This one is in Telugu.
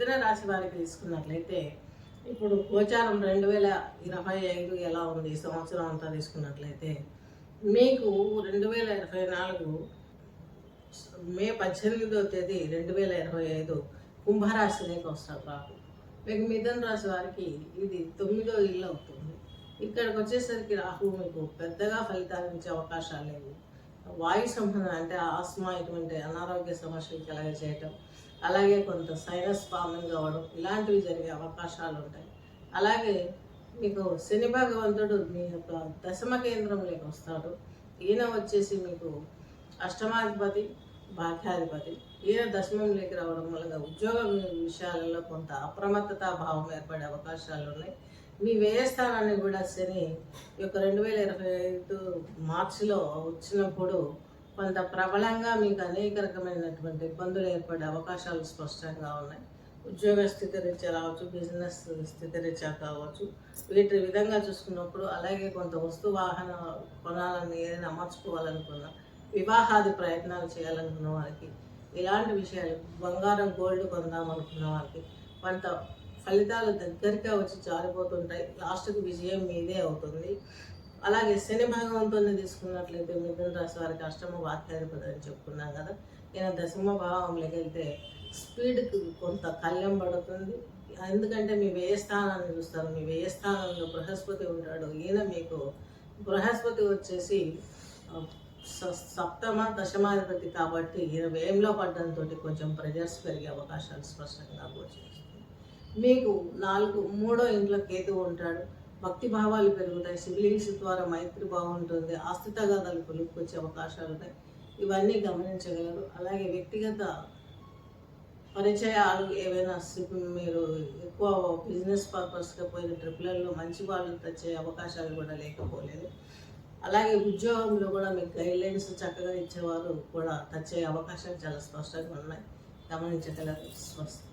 మిథున రాశి వారికి తీసుకున్నట్లయితే ఇప్పుడు గోచారం రెండు వేల ఇరవై ఐదు ఎలా ఉంది? ఈ సంవత్సరం అంతా తీసుకున్నట్లయితే మీకు రెండు వేల ఇరవై నాలుగు మే పద్దెనిమిదో తేదీ రెండు వేల ఇరవై ఐదు కుంభరాశిలోకి వస్తారు రాహు మీకు మిథున రాశి వారికి ఇది తొమ్మిదో ఇల్లు అవుతుంది. ఇక్కడికి వచ్చేసరికి రాహు మీకు పెద్దగా ఫలితాలు ఇచ్చే అవకాశాలు లేవు. వాయు సంబంధం అంటే ఆస్మా ఇటువంటి అనారోగ్య సమస్యలు కలగజేయటం అలాగే కొంత సైనస్ ఫార్మింగ్ అవ్వడం ఇలాంటివి జరిగే అవకాశాలు ఉంటాయి. అలాగే మీకు శని భగవంతుడు మీ యొక్క దశమ కేంద్రంలోకి వస్తాడు. ఈయన వచ్చేసి మీకు అష్టమాధిపతి భాగ్యాధిపతి. ఈయన దశమంలోకి రావడం వల్ల ఉద్యోగ విషయాలలో కొంత అప్రమత్తత భావం ఏర్పడే అవకాశాలు ఉన్నాయి. మీ వ్యయ స్థానాన్ని కూడా శని ఈ యొక్క రెండు వేల ఇరవై ఐదు మార్చిలో వచ్చినప్పుడు కొంత ప్రబలంగా మీకు అనేక రకమైనటువంటి ఇబ్బందులు ఏర్పడే అవకాశాలు స్పష్టంగా ఉన్నాయి. ఉద్యోగ స్థితి రీత్యా రావచ్చు బిజినెస్ స్థితి రీత్యా కావచ్చు వీటి విధంగా చూసుకున్నప్పుడు అలాగే కొంత వస్తు వాహన కొనాలని ఏదైనా అమర్చుకోవాలనుకున్నా వివాహాది ప్రయత్నాలు చేయాలనుకున్న వారికి ఇలాంటి విషయాలు బంగారం గోల్డ్ కొందాం అనుకున్న వారికి కొంత ఫలితాలు దగ్గరగా వచ్చి జారిపోతుంటాయి. లాస్ట్కి విజయం మీదే అవుతుంది. అలాగే శని భగవంతుని తీసుకున్నట్లయితే మిథున రాశి వారికి అష్టమ వాక్యాధిపతి అని చెప్పుకున్నాం కదా. ఈయన దశమ భావంలోకి వెళ్తే స్పీడ్కి కొంత కళ్యం పడుతుంది. ఎందుకంటే మీ వ్యయ స్థానాన్ని చూస్తారు. మీ వ్యయ స్థానంలో బృహస్పతి ఉంటాడు ఈయన మీకు బృహస్పతి వచ్చేసి స- సప్తమ దశమాధిపతి కాబట్టి ఈయన వ్యయంలో పడ్డంతో కొంచెం ప్రెజర్స్ పెరిగే అవకాశాలు స్పష్టంగా గోచరిస్తుంది మీకు నాలుగు మూడో ఇంట్లో కేతు ఉంటాడు. భక్తి భావాలు పెరుగుతాయి. సిబ్లింగ్స్ ద్వారా మైత్రి బాగుంటుంది. ఆస్తి తగాదాలు కొలుపుకొచ్చే అవకాశాలు ఉన్నాయి ఇవన్నీ గమనించగలరు. అలాగే వ్యక్తిగత పరిచయాలు ఏవైనా మీరు ఎక్కువ బిజినెస్ పర్పస్గా పోయిన ట్రిప్లలో మంచి వాళ్ళు తెచ్చే అవకాశాలు కూడా లేకపోలేదు. అలాగే ఉద్యోగంలో కూడా మీకు గైడ్లైన్స్ చక్కగా ఇచ్చేవారు కూడా తెచ్చే అవకాశాలు చాలా స్పష్టంగా ఉన్నాయి. గమనించగలరు. స్వస్తి.